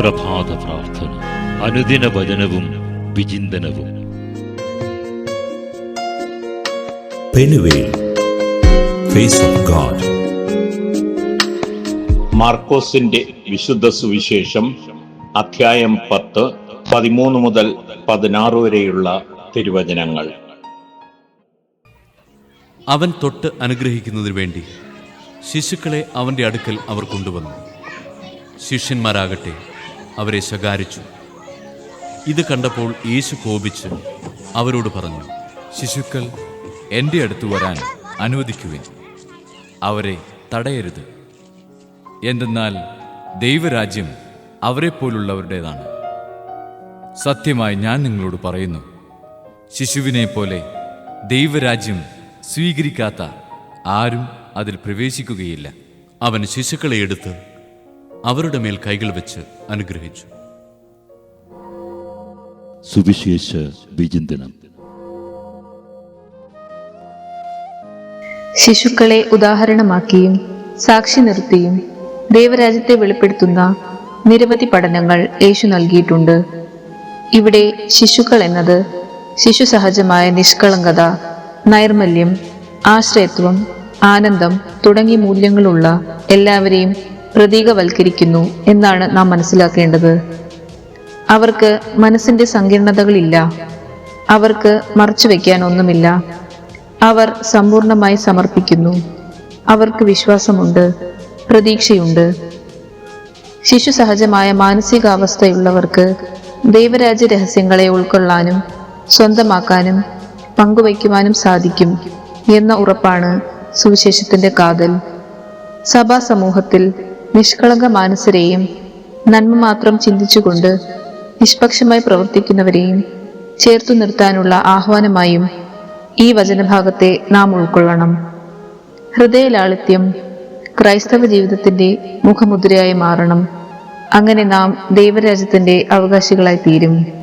പ്രഭാത പ്രാർത്ഥന അനുദിന വചനവും വിചിന്തനവും ഫേസ് ഓഫ് മാർക്കോസിന്റെ വിശുദ്ധ സുവിശേഷം അധ്യായം പത്ത് പതിമൂന്ന് മുതൽ പതിനാറ് വരെയുള്ള തിരുവചനങ്ങൾ. അവൻ തൊട്ട് അനുഗ്രഹിക്കുന്നതിനു വേണ്ടി ശിശുക്കളെ അവന്റെ അടുക്കൽ അവർ കൊണ്ടുവന്നു. ശിഷ്യന്മാരാകട്ടെ അവരെ ശകാരിച്ചു. ഇത് കണ്ടപ്പോൾ യേശു കോപിച്ച് അവരോട് പറഞ്ഞു ശിശുക്കൾ എന്റെ അടുത്ത് വരാൻ അനുവദിക്കുവിൻ. അവരെ തടയരുത്. എന്തെന്നാൽ ദൈവരാജ്യം അവരെപ്പോലുള്ളവരുടേതാണ്. സത്യമായി ഞാൻ നിങ്ങളോട് പറയുന്നു ശിശുവിനെ പോലെ ദൈവരാജ്യം സ്വീകരിക്കാത്ത ആരും അതിൽ പ്രവേശിക്കുകയില്ല. അവൻ ശിശുക്കളെ എടുത്ത് അവരുടെ മേൽ കൈകൾ വെച്ച് അനുഗ്രഹിച്ചു. സുവിശേഷ വിചിന്തനം. ശിശുക്കളെ ഉദാഹരണമാക്കിയും സാക്ഷി നിർത്തിയും ദൈവരാജ്യത്തെ വെളിപ്പെടുത്തുന്ന നിരവധി പഠനങ്ങൾ യേശു നൽകിയിട്ടുണ്ട്. ഇവിടെ ശിശുക്കൾ എന്നത് ശിശു സഹജമായ നിഷ്കളങ്കത നൈർമല്യം ആശ്രയത്വം ആനന്ദം തുടങ്ങിയ മൂല്യങ്ങളുള്ള എല്ലാവരെയും പ്രതീകവൽക്കരിക്കുന്നു എന്നാണ് നാം മനസ്സിലാക്കേണ്ടത്. അവർക്ക് മനസ്സിന്റെ സങ്കീർണതകളില്ല. അവർക്ക് മറച്ചു വയ്ക്കാൻ ഒന്നുമില്ല അവർ സമ്പൂർണമായി സമർപ്പിക്കുന്നു. അവർക്ക് വിശ്വാസമുണ്ട് പ്രതീക്ഷയുണ്ട്. ശിശു സഹജമായ മാനസികാവസ്ഥയുള്ളവർക്ക് ദൈവരാജ്യ രഹസ്യങ്ങളെ ഉൾക്കൊള്ളാനും സ്വന്തമാക്കാനും പങ്കുവയ്ക്കുവാനും സാധിക്കും എന്ന ഉറപ്പാണ് സുവിശേഷത്തിന്റെ കാതൽ. സഭാ സമൂഹത്തിൽ നിഷ്കളങ്ക മാനസരെയും നന്മ മാത്രം ചിന്തിച്ചുകൊണ്ട് നിഷ്പക്ഷമായി പ്രവർത്തിക്കുന്നവരെയും ചേർത്തു നിർത്താനുള്ള ആഹ്വാനമായും ഈ വചനഭാഗത്തെ നാം ഉൾക്കൊള്ളണം. ഹൃദയലാളിത്യം ക്രൈസ്തവ ജീവിതത്തിന്റെ മുഖമുദ്രയായി മാറണം. അങ്ങനെ നാം ദൈവരാജ്യത്തിന്റെ അവകാശികളായി തീരും.